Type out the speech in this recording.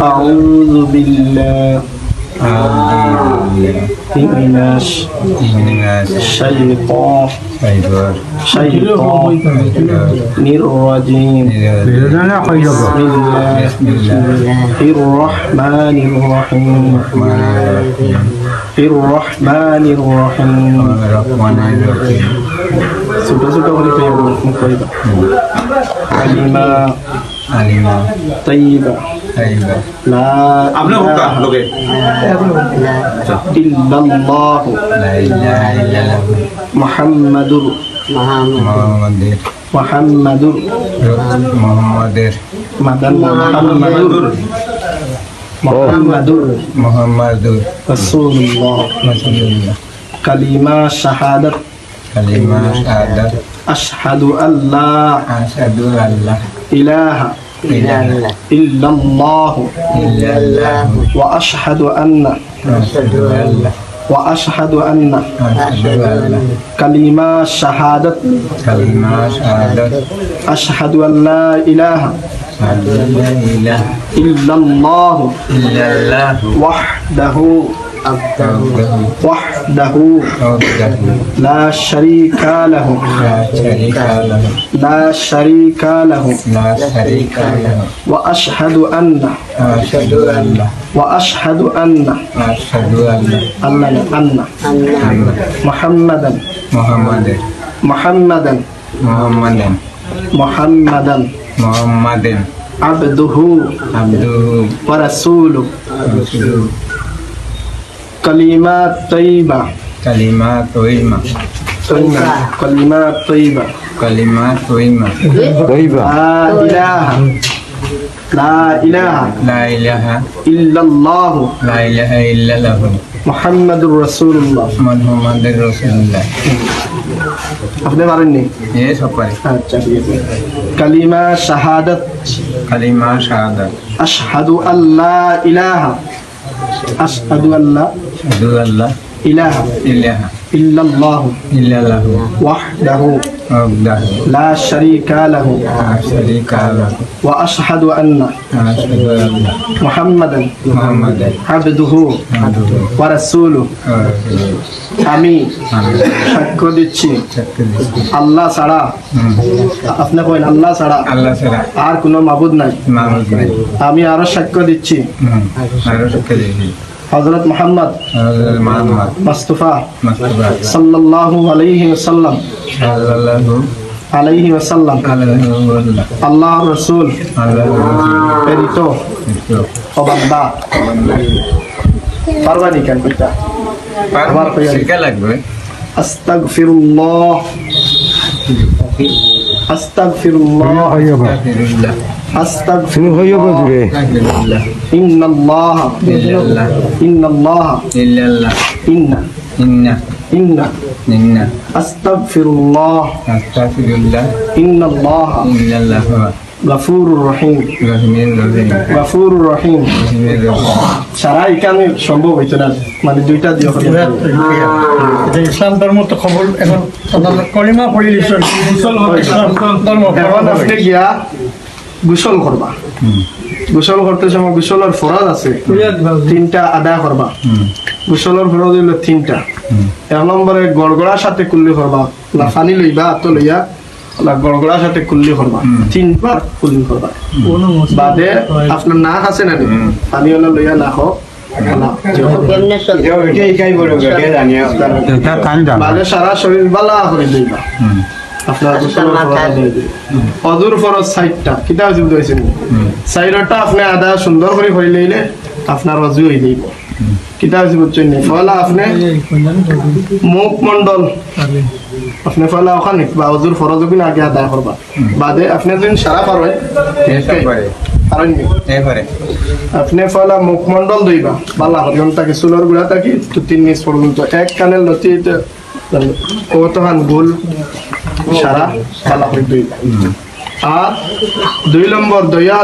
أعوذ بالله. من الشيطان. شيطان الرجيم. بسم الله. الرحمن الرحيم. الرحمن الرحيم. سوف سوف كلمة طيبة طيبة لا أبلغك لغة إلا الله لا إله إلا الله محمد محمد محمد محمد محمد محمد محمد رسول الله كلمة شهادة كلمة شهادة أشهد أن لا أشهد أن لا إله إلا الله. إلا الله. وأشهد أن أشهد أن لا وأشهد أن كلمة شهادة. كلمة شهادة. أشهد أن لا إله إلا الله. إلا الله. وحده عبده وحده لا شريك له. لا شريك له. وأشهد أن. وأشهد أن. أن. أن. محمدا. محمدا. محمدا. محمدا. محمدا. محمدا. عبده. عبده. ورسوله. কালিমা তৈবা কালিমা তৈমা তৈমা তৈবা কালিমা তৈমা তৈবা ইলাহা লা ইলাহা লা ইলাহা ইল্লাল্লাহ লা ইলাহা ইল্লাল্লাহ মুহাম্মাদুর রাসূলুল্লাহ মুহাম্মাদুর রাসূলুল্লাহ আপনি পারেননি? এ সব পারি আচ্ছা কালিমা শাহাদাত। কালিমা শাহাদাত। আশহাদু আল্লা ইলাহা। أشهد أن لا إله إلا الله إلا الله. وحده আবদাহু লা শারীকা লাহু লা শারীকা লাহু ওয়া আশহাদু আন্না আশহাদু আল্লাহ মুহাম্মাদান মুহাম্মাদান আবদুহু আবদুহু ওয়া রাসূলুহু ওয়া রাসূলুহু আমি আমি সাক্ষ্য দিচ্ছি সাক্ষ্য দিচ্ছি আল্লাহ ছাড়া হুম। আপনি কইন আল্লাহ ছাড়া আল্লাহ ছাড়া আর কোনো মাবুদ নাই মাহমুদ নাই আমি আরো সাক্ষ্য দিচ্ছি হুম। আরো সাক্ষ্য দিচ্ছি হযরত মুহাম্মদ মুস্তাফা সাল্লাল্লাহু আলাইহি ওয়াসাল্লাম আলাইহি ওয়াসাল্লাম আল্লাহর রাসূল আল্লাহু প্রেরিত ও বান্দা পারবানি কেন কইতা আবার কইয়া লাগবে। আস্তাগফিরুল্লাহ। আস্তাগফিরুল্লাহ। আস্তাগফিরুল্লাহ। আলহামদুলিল্লাহ ইন্নাল্লাহ ইল্লাল্লাহ ইন্নাল্লাহ। ইল্লাল্লাহ। ইন্না। ইন্না। ইন্না। ইন্না। আস্তাগফিরুল্লাহ। আস্তাগফিরুল্লাহ। ইন্নাল্লাহ। ইল্লাল্লাহ গফুরুর রহিম। গফুরুর রহিম। সারা এখানে সম্ভব হইতো না। মানে দুইটা দিয়ে। যে ইসলাম ধর্ম তো খবর এখন কলিমা পড়ি ইসলাম ধর্ম গিয়া গোসল করবা। গোসল করতে সময় গোসলের ফরজ আছে। তিনটা আদায় করবা। হুম গোসলের ফরজ হইল তিনটা। হুম এক নম্বরে গড়গড়ার সাথে কুল্লি করবা। না পানি লইবা তো লইয়া গড়গড়ার সাথে কুল্লি করবা। তিনবার কুল্লি করবা। বাদে আপনার নাক আছে না? পানি হলো লইয়া না হোক এটা কান জানা। বাদে সারা শরীর বালা করে হুম আপনার ফরজ যাবে। অদূর ফরজ সাইডটা কিতা হয়েছে বুঝাইছেন সাইডটা আপনি আদা সুন্দর করে লইলে আপনার রজু হয়ে যাইব। কিতা হয়েছে বুঝছেন ফলা আপনি মুখ মন্ডল আপনি ফলা ওখানে বা অজুর ফরজ আগে আদায় করবা। বাদে আপনি যদি সারা এবারে আপনি ফলা মুখমণ্ডল দইবা বালা হরিয়ন তাকে চুলোর গুড়া থাকি তো তিন মিনিট পর্যন্ত এক কানের লতি ও তখন গোল সারা বালা হইবে আর দুই নম্বর দইয়া